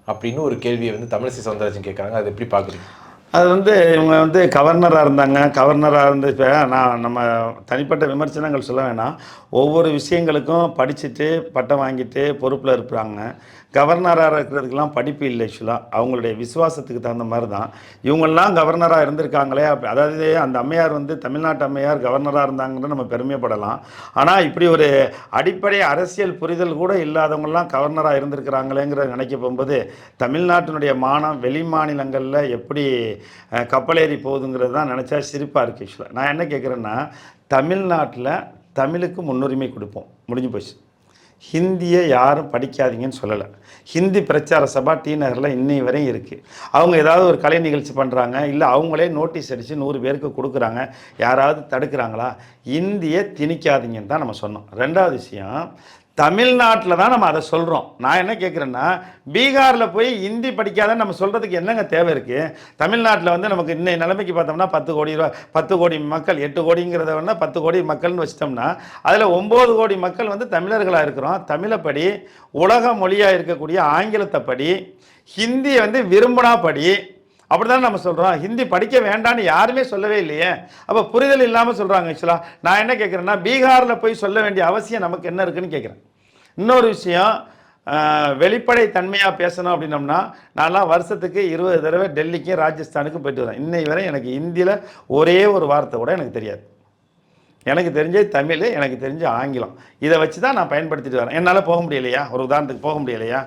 அப்படின்னு ஒரு கேள்வியை வந்து தமிழிசை சவுந்தரராஜன் கேட்குறாங்க. அது எப்படி பார்க்குறீங்க? அது வந்து இவங்க வந்து கவர்னராக இருந்தாங்க. கவர்னராக இருந்து இப்போ நான் நம்ம தனிப்பட்ட விமர்சனங்கள் சொல்ல வேணாம். ஒவ்வொரு விஷயங்களுக்கும் படிச்சுட்டு பட்டம் வாங்கிட்டு பொறுப்பில் இருப்பாங்க. கவர்னராக இருக்கிறதுக்கெல்லாம் படிப்பு இல்லை ஆக்சுவலாக அவங்களுடைய விசுவாசத்துக்கு தகுந்த மாதிரி தான் இவங்கெல்லாம் கவர்னராக இருந்திருக்காங்களே. அப்போ அதாவது அந்த அம்மையார் வந்து தமிழ்நாட்டு அம்மையார் கவர்னராக இருந்தாங்கன்னு நம்ம பெருமைப்படலாம். ஆனால் இப்படி ஒரு அடிப்படை அரசியல் புரிதல் கூட இல்லாதவங்கெல்லாம் கவர்னராக இருந்திருக்கிறாங்களேங்கிற நினைக்க போகும்போது தமிழ்நாட்டினுடைய மானம் வெளி மாநிலங்களில் எப்படி கப்பலேறி போகுதுங்கிறது தான் நினச்சா சிரிப்பாக இருக்குது ஆக்சுவலாக நான் என்ன கேட்குறேன்னா தமிழ்நாட்டில் தமிழுக்கு முன்னுரிமை கொடுப்போம். முடிஞ்சு போச்சு. ஹிந்தியை யாரும் படிக்காதீங்கன்னு சொல்லலை. ஹிந்தி பிரச்சார சபா டி நகரில் இன்னை வரையும் இருக்குது அவங்க ஏதாவது ஒரு கலை நிகழ்ச்சி பண்ணுறாங்க இல்லை அவங்களே நோட்டீஸ் அடித்து நூறு பேருக்கு கொடுக்குறாங்க யாராவது தடுக்கிறாங்களா? இந்தியை திணிக்காதீங்கன்னு தான் நம்ம சொன்னோம். ரெண்டாவது விஷயம் தமிழ்நாட்டில் தான் நம்ம அதை சொல்கிறோம் நான் என்ன கேட்குறேன்னா பீகாரில் போய் ஹிந்தி படிக்காதன்னு நம்ம சொல்கிறதுக்கு என்னங்க தேவை இருக்குது தமிழ்நாட்டில் வந்து நமக்கு இன்னை நிலைமைக்கு பார்த்தோம்னா பத்து கோடி ரூபா பத்து கோடி மக்கள் எட்டு கோடிங்கிறத வேணால் பத்து கோடி மக்கள்னு வச்சிட்டோம்னா அதில் ஒம்பது கோடி மக்கள் வந்து தமிழர்களாக இருக்கிறோம். தமிழைப்படி உலக மொழியாக இருக்கக்கூடிய ஆங்கிலத்தை படி ஹிந்தியை வந்து விரும்பினா படி அப்படிதான் நம்ம சொல்கிறோம் ஹிந்தி படிக்க வேண்டாம்னு யாருமே சொல்லவே இல்லையே. அப்போ புரிதல் இல்லாமல் சொல்கிறாங்க ஆக்சுவலாக நான் என்ன கேட்குறேன்னா பீகாரில் போய் சொல்ல வேண்டிய அவசியம் நமக்கு என்ன இருக்குன்னு கேட்குறேன் இன்னொரு விஷயம் வெளிப்படை தன்மையாக பேசணும் அப்படின்னம்னா நான்லாம் வருஷத்துக்கு இருபது தடவை டெல்லிக்கும் ராஜஸ்தானுக்கும் போயிட்டு வரேன் இன்னை வரை எனக்கு ஹிந்தியில் ஒரே ஒரு வார்த்தை கூட எனக்கு தெரியாது. எனக்கு தெரிஞ்ச தமிழ் எனக்கு தெரிஞ்ச ஆங்கிலம். இதை வச்சு தான் நான் பயன்படுத்திட்டு வரேன். என்னால் போக முடியலையா? ஒரு உதாரணத்துக்கு போக முடியலையா?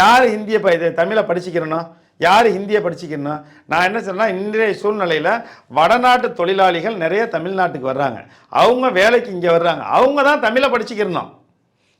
யார் ஹிந்தியை ப இது தமிழை படிச்சுக்கிறணும் யார் ஹிந்தியை படிச்சுக்கணும் நான் என்ன சொன்னால் இன்றைய சூழ்நிலையில் வடநாட்டு தொழிலாளிகள் நிறைய தமிழ்நாட்டுக்கு வர்றாங்க. அவங்க வேலைக்கு இங்கே வர்றாங்க. அவங்க தான் தமிழை படிச்சுக்கிறணும்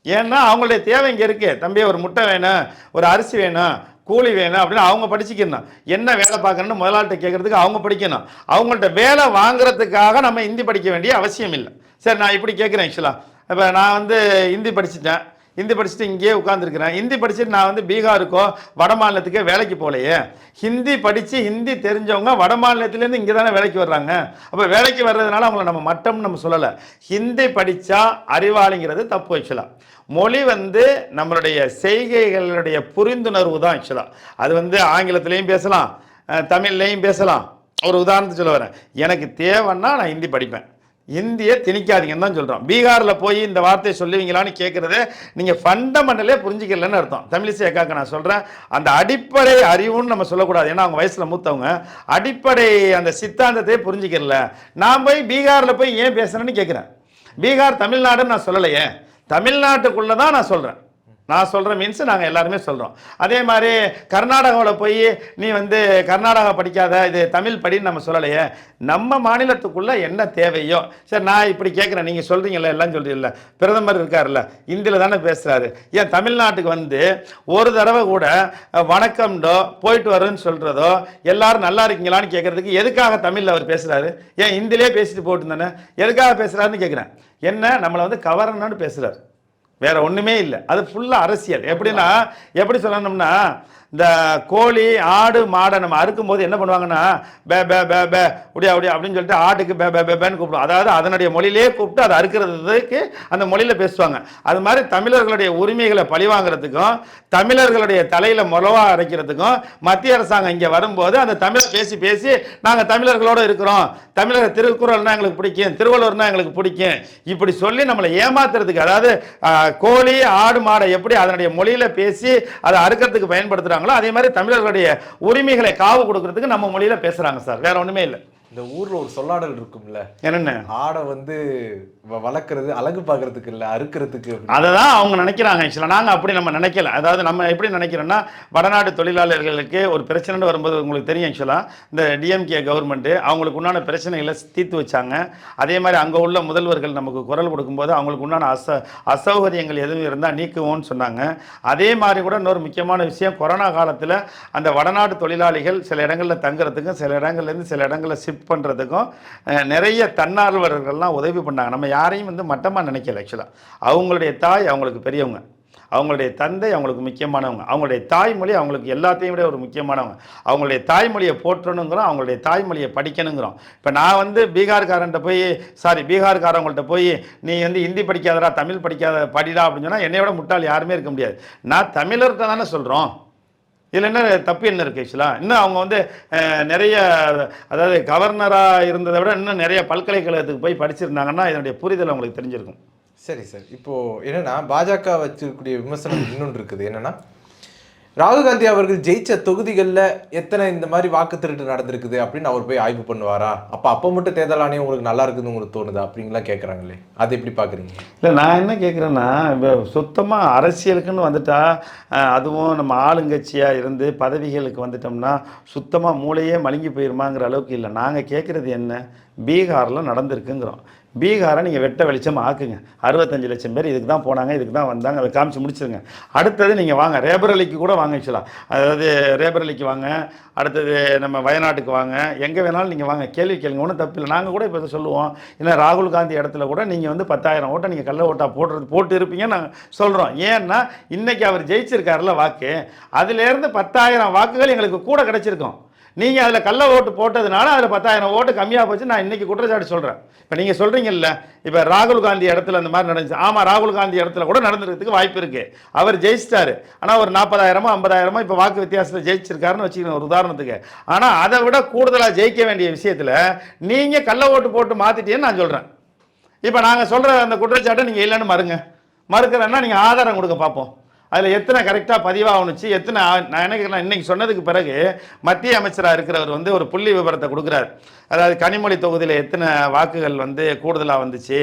ஏன்னா அவங்களுடைய தேவை இங்கே இருக்கு. தம்பி ஒரு முட்டை வேணும் ஒரு அரிசி வேணும் கூலி வேணும் அப்படின்னு அவங்க படிச்சுக்கணும் என்ன வேலை பார்க்கணும்னு முதலாளிட்ட கேட்குறதுக்கு அவங்க படிக்கணும். அவங்கள்ட்ட வேலை வாங்குறதுக்காக நம்ம ஹிந்தி படிக்க வேண்டிய அவசியம் இல்லை. சரி நான் இப்படி கேட்குறேன் ஆக்சுவலாக இப்போ நான் வந்து ஹிந்தி படிச்சுட்டேன். ஹிந்தி படிச்சுட்டு இங்கேயே உட்காந்துருக்கிறேன் ஹிந்தி படிச்சுட்டு நான் வந்து பீகாருக்கோ வட மாநிலத்துக்கே வேலைக்கு போகலையே. ஹிந்தி படித்து ஹிந்தி தெரிஞ்சவங்க வட மாநிலத்துலேருந்து இங்கே தானே வேலைக்கு வர்றாங்க. அப்போ வேலைக்கு வர்றதுனால அவங்கள நம்ம மட்டம்னு நம்ம சொல்லலை. ஹிந்தி படித்தா அறிவாளிங்கிறது தப்பு ஆக்சுவலாக மொழி வந்து நம்மளுடைய செய்கைகளுடைய புரிந்துணர்வு தான் ஆக்சுவலாக அது வந்து ஆங்கிலத்திலையும் பேசலாம் தமிழ்லேயும் தமிழ்லையும் பேசலாம். ஒரு உதாரணத்துக்கு சொல்ல வரேன். எனக்கு தேவைன்னா நான் ஹிந்தி படிப்பேன். இந்திய திணிக்காதீங்கன்னு தான் சொல்கிறோம் பீகாரில் போய் இந்த வார்த்தையை சொல்லுவீங்களான்னு கேட்குறது நீங்கள் ஃபண்டமெண்டலே புரிஞ்சிக்கலன்னு அர்த்தம். தமிழிசை அக்காக்கு நான் சொல்கிறேன் அந்த அடிப்படை அறிவுன்னு நம்ம சொல்லக்கூடாது. ஏன்னா அவங்க வயசில் மூத்தவங்க. அடிப்படை அந்த சித்தாந்தத்தை புரிஞ்சிக்கல. நான் போய் பீகாரில் போய் ஏன் பேசுகிறேன்னு கேட்குறேன் பீகார் தமிழ்நாடுன்னு நான் சொல்லலையே. தமிழ்நாட்டுக்குள்ளே தான் நான் சொல்கிறேன் நான் சொல்கிற மீன்ஸ் நாங்கள் எல்லாருமே சொல்கிறோம் அதே மாதிரி கர்நாடகாவில் போய் நீ வந்து கர்நாடகா படிக்காத இது தமிழ் படின்னு நம்ம சொல்லலையே. நம்ம மாநிலத்துக்குள்ளே என்ன தேவையோ? சரி நான் இப்படி கேட்குறேன் நீங்கள் சொல்கிறீங்கல்ல எல்லாம் சொல்கிறீங்கள பிரதமர் இருக்கார்ல இந்தியில் தானே பேசுகிறாரு ஏன் தமிழ்நாட்டுக்கு வந்து ஒரு தடவை கூட வணக்கம்டோ போயிட்டு வரும்னு சொல்கிறதோ எல்லாரும் நல்லா இருக்கீங்களான்னு கேட்குறதுக்கு எதுக்காக தமிழில் அவர் பேசுகிறாரு ஏன் இந்தியிலே பேசிட்டு போட்டு தானே எதுக்காக பேசுகிறாருன்னு கேட்குறேன் என்ன? நம்மளை வந்து கவரணும்னு பேசுகிறார் வேற ஒண்ணுமே இல்லை. அது ஃபுல்லா அரசியல். எப்படின்னா எப்படி சொல்லணும்னா இந்த கோழி ஆடு மாடை நம்ம அறுக்கும் போது என்ன பண்ணுவாங்கன்னா பே பே பே பே உடியா உடியா அப்படின்னு சொல்லிட்டு ஆட்டுக்கு பே பே பேன்னு கூப்பிடும் அதாவது அதனுடைய மொழியிலே கூப்பிட்டு அதை அறுக்கிறதுக்கு அந்த மொழியில் பேசுவாங்க. அது மாதிரி தமிழர்களுடைய உரிமைகளை பழிவாங்கிறதுக்கும் தமிழர்களுடைய தலையில் முளவா அரைக்கிறதுக்கும் மத்திய அரசாங்கம் இங்கே வரும்போது அந்த தமிழை பேசி பேசி நாங்கள் தமிழர்களோட இருக்கிறோம். தமிழர் திருக்குறள்னா எங்களுக்கு பிடிக்கும் திருவள்ளுவர்னா எங்களுக்கு பிடிக்கும். இப்படி சொல்லி நம்மளை ஏமாத்துறதுக்கு அதாவது கோழி ஆடு மாடை எப்படி அதனுடைய மொழியில் பேசி அதை அறுக்கிறதுக்கு பயன்படுத்துறாங்களோ அதே மாதிரி தமிழர்களுடைய உரிமைகளை காவு கொடுக்கறதுக்கு நம்ம மொழியில பேசுறாங்க சார். வேற ஒண்ணுமே இல்லை. இந்த ஊர்ல ஒரு சொல்லாடல் இருக்கும்ல. என்னென்ன? ஆடை வந்து வளர்க்கறது அழகு பார்க்கறதுக்கு இல்லை அறுக்கிறதுக்கு அதை தான் அவங்க நினைக்கிறாங்க. ஆக்சுவலாக நாங்கள் அப்படி நம்ம நினைக்கல. அதாவது நம்ம எப்படி நினைக்கிறோன்னா வடநாட்டு தொழிலாளர்களுக்கு ஒரு பிரச்சனைன்னு வரும்போது உங்களுக்கு தெரியும் ஆக்சுவலாக இந்த டிஎம்கே கவர்மெண்ட்டு அவங்களுக்கு உண்டான பிரச்சனைகளை தீர்த்து வச்சாங்க. அதே மாதிரி அங்கே உள்ள முதல்வர்கள் நமக்கு குரல் கொடுக்கும்போது அவங்களுக்கு உண்டான அச அசௌகரியங்கள் எதுவும் இருந்தால் நீக்குவோம்னு சொன்னாங்க. அதே மாதிரி கூட இன்னொரு முக்கியமான விஷயம் கொரோனா காலத்தில் அந்த வடநாட்டு தொழிலாளிகள் சில இடங்களில் தங்குறதுக்கும் சில இடங்கள்லேருந்து சில இடங்களில் ஷிஃப்ட் பண்ணுறதுக்கும் நிறைய தன்னார்வலர்கள்லாம் உதவி பண்ணாங்க. நம்ம யாரையும் வந்து மட்டமாக நினைக்கல ஆக்சுவலாக அவங்களுடைய தாய் அவங்களுக்கு பெரியவங்க. அவங்களுடைய தந்தை அவங்களுக்கு முக்கியமானவங்க. அவங்களுடைய தாய்மொழி அவங்களுக்கு எல்லாத்தையும் விட ஒரு முக்கியமானவங்க. அவங்களுடைய தாய்மொழியை போற்றணுங்கிறோம் அவங்களுடைய தாய்மொழியை படிக்கணுங்கிறோம். இப்போ நான் வந்து பீகார்காரன்ட்ட போய் சாரி பீகார்காரவங்கள்ட்ட போய் நீ வந்து ஹிந்தி படிக்காதடா தமிழ் படிக்காத படிடா அப்படின்னு சொன்னால் என்னை விட முட்டாள் யாருமே இருக்க முடியாது. நான் தமிழர்கிட்ட தானே சொல்கிறோம் இதில் என்ன தப்பு என்ன இருக்குது ஆக்சுவலாக இன்னும் அவங்க வந்து நிறைய அதாவது கவர்னராக இருந்ததை விட இன்னும் நிறைய பல்கலைக்கழகத்துக்கு போய் படிச்சிருந்தாங்கன்னா இதனுடைய புரிதல் அவங்களுக்கு தெரிஞ்சிருக்கும். சரி சார். இப்போது என்னென்னா பாஜக வச்சிருக்கக்கூடிய விமர்சனம் இன்னொன்று இருக்குது. என்னென்னா ராகுல் காந்தி அவர்கள் ஜெயிச்ச தொகுதிகளில் எத்தனை இந்த மாதிரி வாக்கு திருட்டு நடந்திருக்குது அப்படின்னு அவர் போய் ஆய்வு பண்ணுவாரா? அப்போ அப்போ மட்டும் தேர்தல் ஆணையம் உங்களுக்கு நல்லா இருக்குதுன்னு உங்களுக்கு தோணுதா? அப்படின்லாம் கேட்குறாங்களே அது எப்படி பார்க்குறீங்க இல்லை நான் என்ன கேட்குறேன்னா இப்போ சுத்தமாக அரசியலுக்குன்னு வந்துட்டா அதுவும் நம்ம ஆளுங்கட்சியாக இருந்து பதவிகளுக்கு வந்துட்டோம்னா சுத்தமாக மூளையே மழுங்கி போயிருமாங்கிற அளவுக்கு இல்லை. நாங்கள் கேட்குறது என்ன? பீகாரில் நடந்திருக்குங்கிறோம். பீகாரை நீங்கள் வெட்ட வெளிச்சம் ஆக்குங்க. அறுபத்தஞ்சு லட்சம் பேர் இதுக்கு தான் போனாங்க இதுக்கு தான் வந்தாங்க அதை காமிச்சு முடிச்சிருங்க. அடுத்தது நீங்கள் வாங்க ரேபரலிக்கு கூட வாங்க ஆக்சுவலாக அதாவது ரேபரலிக்கு வாங்க அடுத்தது நம்ம வயநாட்டுக்கு வாங்க எங்கே வேணாலும் நீங்கள் வாங்க. கேள்வி கேளுங்க ஒன்றும் தப்பு இல்லை. நாங்கள் கூட இப்போ சொல்லுவோம். இல்லை ராகுல் காந்தி இடத்துல கூட நீங்கள் வந்து பத்தாயிரம் ஓட்டை நீங்கள் கள்ள ஓட்டா போடுறது போட்டு இருப்பீங்க நாங்கள் சொல்கிறோம் ஏன்னா இன்றைக்கி அவர் ஜெயிச்சிருக்காருல வாக்கு அதுலேருந்து பத்தாயிரம் வாக்குகள் எங்களுக்கு கூட கிடச்சிருக்கோம். நீங்கள் அதில் கள்ள ஓட்டு போட்டதுனால அதில் பத்தாயிரம் ஓட்டு கம்மியாக போச்சு நான் இன்றைக்கி குற்றச்சாட்டு சொல்கிறேன் இப்போ நீங்கள் சொல்கிறீங்கல்ல இப்போ ராகுல் காந்தி இடத்துல அந்த மாதிரி நடந்துச்சு. ஆமாம் ராகுல் காந்தி இடத்துல கூட நடந்துருக்கிறதுக்கு வாய்ப்பு இருக்குது அவர் ஜெயிச்சிட்டாரு. ஆனால் ஒரு நாற்பதாயிரமோ ஐம்பதாயிரமோ இப்போ வாக்கு வித்தியாசத்தில் ஜெயிச்சிருக்காருன்னு வச்சுக்கணும் ஒரு உதாரணத்துக்கு. ஆனால் அதை விட கூடுதலாக ஜெயிக்க வேண்டிய விஷயத்தில் நீங்கள் கள்ள ஓட்டு போட்டு மாற்றிட்டேன்னு நான் சொல்கிறேன் இப்போ நாங்கள் சொல்கிற அந்த குற்றச்சாட்டை நீங்கள் இல்லைன்னு மறுங்க. மறுக்கிறேன்னா நீங்கள் ஆதாரம் கொடுக்க பார்ப்போம் அதில் எத்தனை கரெக்டாக பதிவாகணுச்சு? எத்தனை நான் எனக்கு நான் இன்றைக்கி சொன்னதுக்கு பிறகு மத்திய அமைச்சராக இருக்கிறவர் வந்து ஒரு புள்ளி விவரத்தை கொடுக்குறாரு. அதாவது கனிமொழி தொகுதியில் எத்தனை வாக்குகள் வந்து கூடுதலாக வந்துச்சு?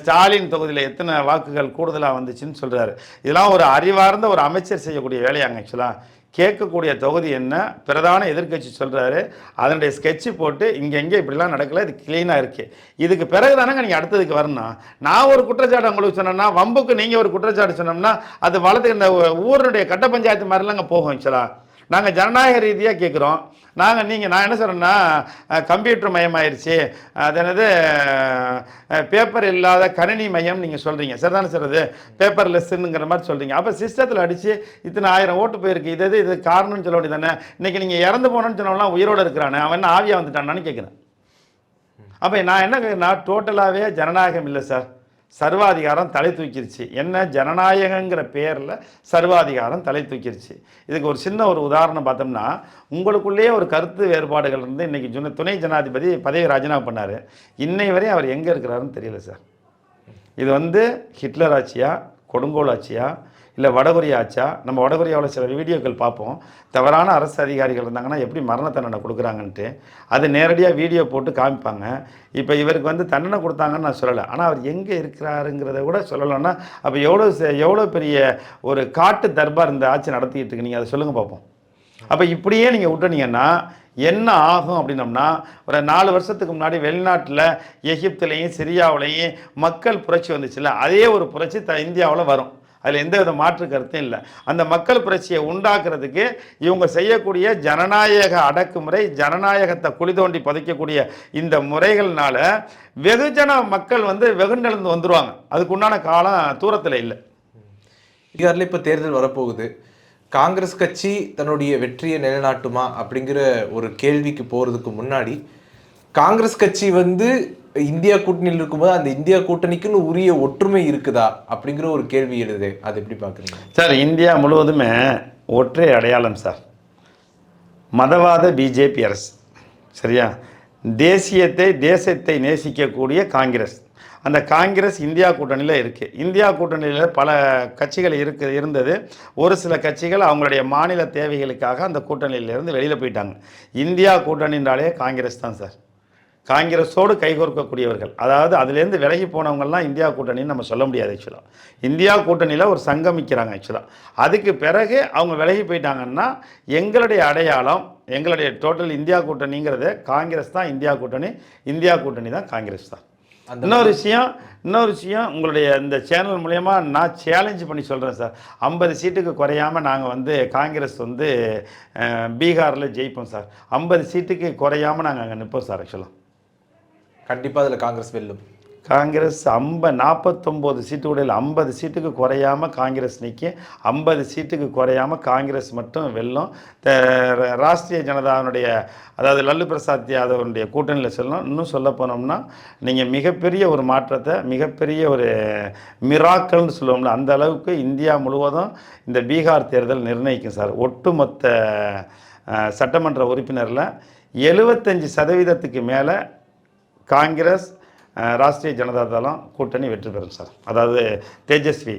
ஸ்டாலின் தொகுதியில் எத்தனை வாக்குகள் கூடுதலாக வந்துச்சுன்னு சொல்கிறாரு இதெல்லாம் ஒரு அறிவார்ந்த ஒரு அமைச்சர் செய்யக்கூடிய வேலையாங்க ஆக்சுவலாக கேட்கக்கூடிய தொகுதி என்ன? பிரதான எதிர்க்கட்சி சொல்கிறாரு அதனுடைய ஸ்கெட்சு போட்டு இங்கெங்கே இப்படிலாம் நடக்கல இது க்ளீனாக இருக்குது இதுக்கு பிறகு தானங்க நீங்கள் அடுத்ததுக்கு வரணும். நான் ஒரு குற்றச்சாட்டு உங்களுக்கு சொன்னேன்னா வம்புக்கு நீங்கள் ஒரு குற்றச்சாட்டு சொன்னோம்னா அது வளர்த்து இந்த ஊருடைய கட்ட பஞ்சாயத்து மாதிரிலாங்க போகும் ஆக்சுவலாக நாங்கள் ஜனநாயக ரீதியாக கேட்குறோம் நாங்கள் நீங்கள் நான் என்ன சொல்கிறேன்னா கம்ப்யூட்டர் ஆயிடுச்சு அது என்னது பேப்பர் இல்லாத கணினி மையம் நீங்கள் சொல்கிறீங்க சரிதானே சார் அது பேப்பர் லெஸ்ஸுங்கிற மாதிரி சொல்கிறீங்க அப்போ சிஸ்டத்தில் அடித்து இத்தனை ஆயிரம் ஓட்டு போயிருக்கு. இது இது இது காரணம்னு சொல்ல வேண்டியது தானே? இன்றைக்கி நீங்கள் இறந்து போனோன்னு சொன்னவெல்லாம் உயிரோடு இருக்கிறானே. அவன் என்ன ஆவியாக வந்துட்டானான்னு கேட்குறேன் அப்போ நான் என்ன கேட்குறேன்னா டோட்டலாகவே ஜனநாயகம் இல்லை சார். சர்வாதிகாரம் தலை தூக்கிருச்சு. என்ன? ஜனநாயகங்கிற பேரில் சர்வாதிகாரம் தலை தூக்கிருச்சு. இதுக்கு ஒரு சின்ன ஒரு உதாரணம் பார்த்தோம்னா உங்களுக்குள்ளேயே ஒரு கருத்து வேறுபாடுகள் இருந்து இன்னைக்கு ஜுன துணை ஜனாதிபதி பதவி ராஜினாமா பண்ணார். இன்னை வரை அவர் எங்கே இருக்கிறாருன்னு தெரியல சார். இது வந்து ஹிட்லர் ஆட்சியா கொடுங்கோல் ஆட்சியா இல்லை வடகொரியா ஆச்சா நம்ம வடகொரியாவில் சில வீடியோக்கள் பார்ப்போம். தவறான அரசு அதிகாரிகள் இருந்தாங்கன்னா எப்படி மரண தண்டனை கொடுக்குறாங்கன்ட்டு அது நேரடியாக வீடியோ போட்டு காமிப்பாங்க. இப்போ இவருக்கு வந்து தண்டனை கொடுத்தாங்கன்னு நான் சொல்லலை. ஆனால் அவர் எங்கே இருக்கிறாருங்கிறத கூட சொல்லலைன்னா அப்போ எவ்வளோ எவ்வளோ பெரிய ஒரு காட்டு தர்பார் இந்த ஆட்சி நடத்திக்கிட்டு இருக்கு? நீங்கள் அதை சொல்லுங்கள் பார்ப்போம் அப்போ இப்படியே நீங்கள் விட்டுனீங்கன்னா என்ன ஆகும் அப்படின்னம்னா ஒரு நாலு வருஷத்துக்கு முன்னாடி வெளிநாட்டில் எகிப்துலேயும் சிரியாவுலேயும் மக்கள் புரட்சி வந்துச்சுல்ல அதே ஒரு புரட்சி த இந்தியாவில் வரும். அதில் எந்த வித மாற்று கருத்தும் இல்லை. அந்த மக்கள் புரட்சியை உண்டாக்குறதுக்கு இவங்க செய்யக்கூடிய ஜனநாயக அடக்குமுறை ஜனநாயகத்தை குழி தோண்டி புதைக்கக்கூடிய இந்த முறைகள்னால வெகுஜன மக்கள் வந்து வெகுண்டெழுந்து வந்துடுவாங்க அதுக்கு உண்டான காலம் தூரத்தில் இல்லை. பீகாரில் இப்போ தேர்தல் வரப்போகுது. காங்கிரஸ் கட்சி தன்னுடைய வெற்றியை நிலைநாட்டுமா அப்படிங்கிற ஒரு கேள்விக்கு போகிறதுக்கு முன்னாடி காங்கிரஸ் கட்சி வந்து இந்தியா கூட்டணியில் இருக்கும்போது அந்த இந்தியா கூட்டணிக்குன்னு உரிய ஒற்றுமை இருக்குதா அப்படிங்கிற ஒரு கேள்வி எழுது. அது எப்படி பார்க்குறீங்க? சார் இந்தியா முழுவதுமே ஒற்றை அடையாளம் சார். மதவாத பிஜேபி அரசு. சரியா? தேசியத்தை தேசத்தை நேசிக்கக்கூடிய காங்கிரஸ். அந்த காங்கிரஸ் இந்தியா கூட்டணியில் இருக்குது இந்தியா கூட்டணியில் பல கட்சிகள் இருக்கு இருந்தது. ஒரு சில கட்சிகள் அவங்களுடைய மாநில தேவைகளுக்காக அந்த கூட்டணியிலிருந்து வெளியில் போயிட்டாங்க. இந்தியா கூட்டணின்றாலே காங்கிரஸ் தான் சார். காங்கிரஸோடு கைகோர்க்கக்கூடியவர்கள் அதாவது அதுலேருந்து விலகி போனவங்கெல்லாம் இந்தியா கூட்டணின்னு நம்ம சொல்ல முடியாது ஆக்சுவலாக இந்தியா கூட்டணியில் ஒரு சங்கமிக்கிறாங்க ஆக்சுவலாக அதுக்கு பிறகு அவங்க விலகி போயிட்டாங்கன்னா எங்களுடைய அடையாளம் எங்களுடைய டோட்டல் இந்தியா கூட்டணிங்கிறது காங்கிரஸ் தான் இந்தியா கூட்டணி இந்தியா கூட்டணி தான் காங்கிரஸ் தான். இன்னொரு விஷயம் இன்னொரு விஷயம் உங்களுடைய இந்த சேனல் மூலயமா நான் சேலஞ்ச் பண்ணி சொல்கிறேன் சார். ஐம்பது சீட்டுக்கு குறையாமல் நாங்கள் வந்து காங்கிரஸ் வந்து பீகாரில் ஜெயிப்போம் சார். ஐம்பது சீட்டுக்கு குறையாமல் நாங்கள் அங்கே நிற்போம் சார் ஆக்சுவலாக கண்டிப்பாக அதில் காங்கிரஸ் வெல்லும். காங்கிரஸ் ஐம்ப நாற்பத்தொம்போது சீட்டு ஐம்பது சீட்டுக்கு குறையாமல் காங்கிரஸ் நிற்கி ஐம்பது சீட்டுக்கு குறையாமல் காங்கிரஸ் மட்டும் வெல்லும். த- ர- ஜனதாவினுடைய அதாவது லல்லு பிரசாத் யாதவனுடைய கூட்டணியில் சொல்லணும் இன்னும் சொல்ல போனோம்னா நீங்கள் மிகப்பெரிய ஒரு மாற்றத்தை மிகப்பெரிய ஒரு மிராக்கல்னு சொல்லுவோம்ல அந்த அளவுக்கு இந்தியா முழுவதும் இந்த பீகார் தேர்தல் நிர்ணயிக்கும் சார். ஒட்டுமொத்த சட்டமன்ற உறுப்பினரில் எழுபத்தஞ்சி சதவீதத்துக்கு மேலே காங்கிரஸ் ராஷ்டிரிய ஜனதா தளம் கூட்டணி வெற்றி பெறும் சார். அதாவது தேஜஸ்வி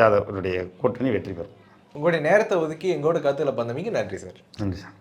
யாதவருடைய கூட்டணி வெற்றி பெறும். உங்களுடைய நேரத்தை ஒதுக்கி எங்களோட கருத்துல பந்தமிக்கு நன்றி சார். நன்றி சார்.